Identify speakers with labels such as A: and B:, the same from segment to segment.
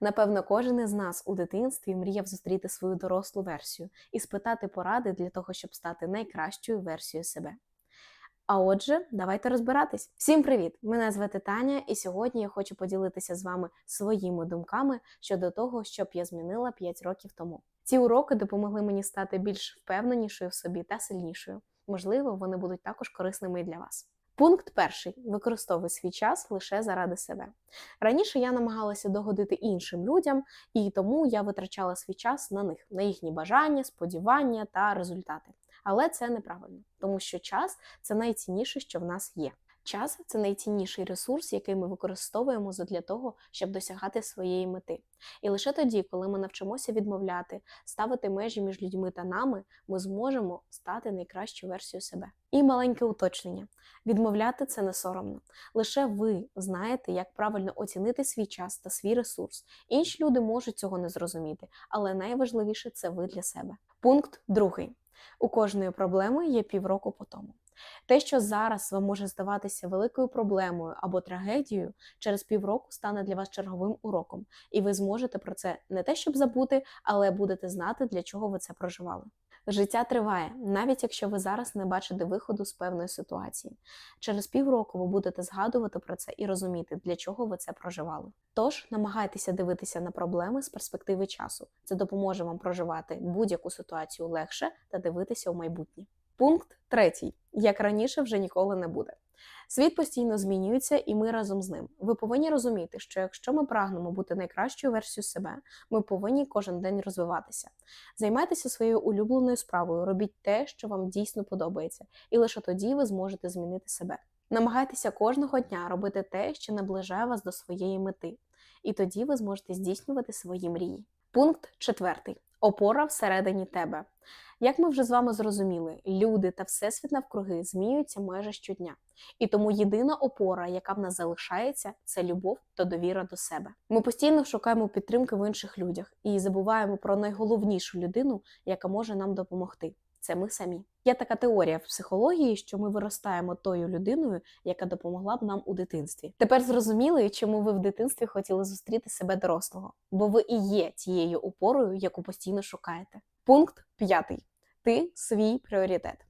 A: Напевно, кожен із нас у дитинстві мріяв зустріти свою дорослу версію і спитати поради для того, щоб стати найкращою версією себе. А отже, давайте розбиратись. Всім привіт! Мене звати Таня, і сьогодні я хочу поділитися з вами своїми думками щодо того, що б я змінила 5 років тому. Ці уроки допомогли мені стати більш впевненішою в собі та сильнішою. Можливо, вони будуть також корисними і для вас. Пункт перший: використовуй свій час лише заради себе. Раніше я намагалася догодити іншим людям, і тому я витрачала свій час на них, на їхні бажання, сподівання та результати. Але це неправильно, тому що час це найцінніше, що в нас є. Час це найцінніший ресурс, який ми використовуємо для того, щоб досягати своєї мети. І лише тоді, коли ми навчимося відмовляти, ставити межі між людьми та нами, ми зможемо стати найкращою версією себе. І маленьке уточнення: відмовляти це не соромно. Лише ви знаєте, як правильно оцінити свій час та свій ресурс. Інші люди можуть цього не зрозуміти, але найважливіше це ви для себе. Пункт другий. У кожної проблеми є півроку по тому. Те, що зараз вам може здаватися великою проблемою або трагедією, через півроку стане для вас черговим уроком, і ви зможете про це не те, щоб забути, але будете знати, для чого ви це проживали. Життя триває, навіть якщо ви зараз не бачите виходу з певної ситуації. Через півроку ви будете згадувати про це і розуміти, для чого ви це проживали. Тож намагайтеся дивитися на проблеми з перспективи часу. Це допоможе вам проживати будь-яку ситуацію легше та дивитися у майбутнє. Пункт третій: як раніше вже ніколи не буде. Світ постійно змінюється, і ми разом з ним. Ви повинні розуміти, що якщо ми прагнемо бути найкращою версією себе, ми повинні кожен день розвиватися. Займайтеся своєю улюбленою справою, робіть те, що вам дійсно подобається, і лише тоді ви зможете змінити себе. Намагайтеся кожного дня робити те, що наближає вас до своєї мети, і тоді ви зможете здійснювати свої мрії. Пункт четвертий: опора всередині тебе. Як ми вже з вами зрозуміли, люди та всесвіт навкруги зміються майже щодня. І тому єдина опора, яка в нас залишається, це любов та довіра до себе. Ми постійно шукаємо підтримки в інших людях і забуваємо про найголовнішу людину, яка може нам допомогти. Це ми самі. Є така теорія в психології, що ми виростаємо тою людиною, яка допомогла б нам у дитинстві. Тепер зрозуміли, чому ви в дитинстві хотіли зустріти себе дорослого, бо ви і є тією опорою, яку постійно шукаєте. Пункт п'ятий: ти свій пріоритет.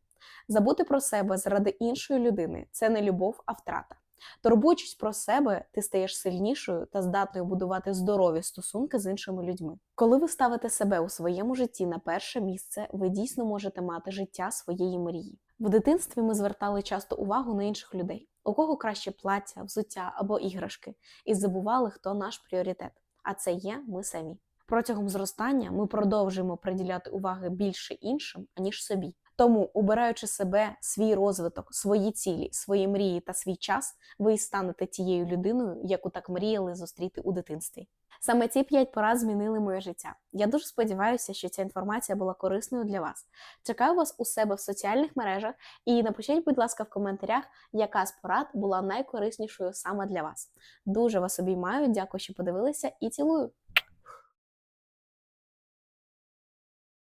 A: Забути про себе заради іншої людини це не любов, а втрата. Турбуючись про себе, ти стаєш сильнішою та здатною будувати здорові стосунки з іншими людьми. Коли ви ставите себе у своєму житті на перше місце, ви дійсно можете мати життя своєї мрії. В дитинстві ми звертали часто увагу на інших людей, у кого краще плаття, взуття або іграшки, і забували, хто наш пріоритет. А це є ми самі. Протягом зростання ми продовжуємо приділяти уваги більше іншим, аніж собі. Тому, обираючи себе, свій розвиток, свої цілі, свої мрії та свій час, ви станете тією людиною, яку так мріяли зустріти у дитинстві. Саме ці п'ять порад змінили моє життя. Я дуже сподіваюся, що ця інформація була корисною для вас. Чекаю вас у себе в соціальних мережах і напишіть, будь ласка, в коментарях, яка з порад була найкориснішою саме для вас. Дуже вас обіймаю, дякую, що подивилися, і цілую!